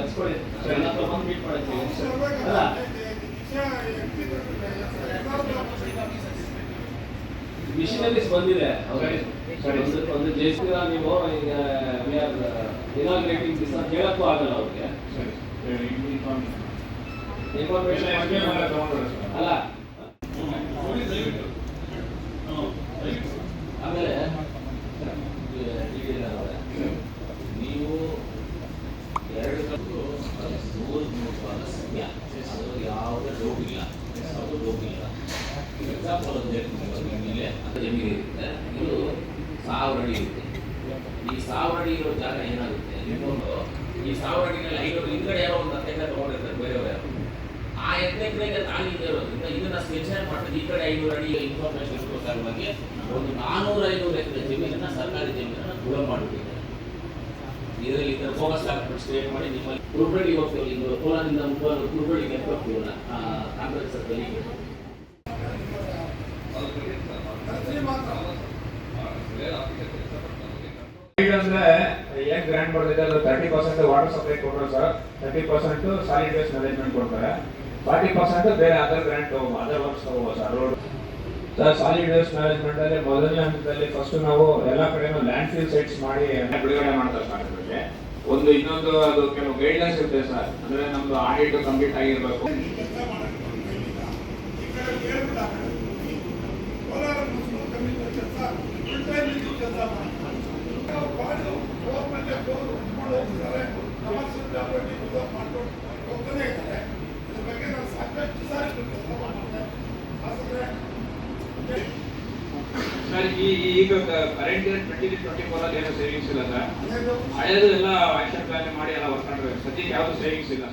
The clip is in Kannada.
ಹತ್ರ ಬಂದು ಮೀಟ್ ಮಾಡ್ತೀವಿ ಅಲ್ಲ ಮಿಷನರೀಸ್ ಬಂದಿದೆ. ಒಂದು ಜೈಸಿರ ನೀವು ಈಗ ವಿ ಆರ್ ಇನಾಗ್ರೇಟಿಂಗ್ ದಿಸ್ ಅಂತ ಹೇಳಕ್ಕೂ ಆಗಲ್ಲ ಅವ್ರಿಗೆ. ಇನ್ಫಾರ್ಮೇಶನ್ ಅಲ್ಲ ಆಮೇಲೆ ಈಗ ಅವರೇ, ನೀವು ಎರಡು ಕಟ್ಟು ನೂರು ನೂರು ಸಂಖ್ಯೆ ಅದು ಯಾವುದೇ ಡೌಟ್ ಇಲ್ಲ ಅದು ಡೌಟ್ ಇಲ್ಲ ಎಕ್ಸಾಂಪಲ್ ಮೇಲೆ ಜಮೀನು ಇರುತ್ತೆ ಇದು ಸಾವಿರ ಅಡಿ ಇರುತ್ತೆ ಈ ಸಾವಿರ ಅಡಿ ಇರೋ ಜಾಗ ಏನಾಗುತ್ತೆ ನಿಮ್ಮೊಂದು ಈ ಸಾವಿರ ಅಡಿನಲ್ಲಿ ಐನೂರು ಹಿಂದ್ಗಡೆ ಯಾರೋ ಒಂದು ಹತ್ತು ತಗೊಂಡಿರ್ತಾರೆ ಬೇರೆಯವರು ಯಾರು ಆ ಹತ್ತು ಎಕರೆಗೆ ತಾಳಿ ಇಲ್ಲದೆ ಇರೋದ್ರಿಂದ ಇದನ್ನ ಸ್ಪೆಷಲ್ ಮಾಡ್ತಾರೆ ಈ ಕಡೆ ಐನೂರು ಅಡಿ ಇನ್ಫಾರ್ಮೇಶನ್ ಸಲುವಾಗಿ ಒಂದು ನಾನ್ನೂರ ಐನೂರು ಎಕರೆ ಜಮೀನನ್ನ ಸರ್ಕಾರಿ ಜಮೀನನ್ನ ದೂರ ಮಾಡಿಬಿಟ್ಟಿದ್ದಾರೆ ಇದರಲ್ಲಿ ಇದರ ಫೋಕಸ್ ಹಾಕ್ಬಿಟ್ಟು ಕ್ರಿಯೇಟ್ ಮಾಡಿ ನಿಮ್ಮಲ್ಲಿ ಕುರುಬಳ್ಳಿ ಹೋಗ್ತೀವಿ ಕೋಲಾರದಿಂದ ಮುಖ್ಯವಾಗಿ ಕುರುಬಳ್ಳಿಗೆ ಅಂತ ಹೋಗ್ತೀವಿ ಕಾಂಗ್ರೆಸ್ ಸರ್ಕಲ್ ಅಂದ್ರೆ ಏನ್ ಗ್ರಾಂಟ್ ಬರ್ತಿದೆ ಅದು ತರ್ಟಿ ಪರ್ಸೆಂಟ್ ವಾಟರ್ ಸಪ್ಲೈ ಕೊಟ್ಟರು sir thirty percent solid waste management ಕೊಡ್ತಾರೆ ಫಾರ್ಟಿ ಪರ್ಸೆಂಟ್ ಬೇರೆ ಅದರ್ ಗ್ರಾಂಟ್ ಅದರ್ ವರ್ಕ್ಸ್ ತಗೋಬೋದು sir road sir solid waste management ಅಲ್ಲಿ ಮೊದಲನೇ ಹಂತದಲ್ಲಿ ಫಸ್ಟ್ ನಾವು ಎಲ್ಲ ಕಡೆನೂ ಲ್ಯಾಂಡ್ ಫಿಲ್ ಸೈಟ್ಸ್ ಮಾಡಿ ಬಿಡುಗಡೆ ಮಾಡ್ತಾರೆ ಸರ್ ಅದರಲ್ಲಿ. ಒಂದು ಇನ್ನೊಂದು ಅದು ಕೆಲವು ಗೈಡ್ಲೈನ್ಸ್ ಇರುತ್ತೆ ಸರ್ ಅಂದ್ರೆ ನಮ್ದು ಆಡಿಟ್ ಕಂಪ್ಲೀಟ್ ಆಗಿರ್ಬೇಕು. ಸರ್ ಈಗ ಕರೆಂಟ್ ಟ್ವೆಂಟಿ ಟ್ವೆಂಟಿ ಫೋರ್ ಅಲ್ಲಿ ಏನೋ ಸೇವಿಂಗ್ಸ್ ಇಲ್ಲ ಸರ್? ಹಳೆಯದು ಎಲ್ಲ ಆಕ್ಷನ್ ಪ್ಲಾನ್ ಮಾಡಿ ಎಲ್ಲ ವರ್ಕ್ ಮಾಡಿದ್ರೆ ಸದ್ಯಕ್ಕೆ ಯಾವುದು ಸೇವಿಂಗ್ಸ್ ಇಲ್ಲ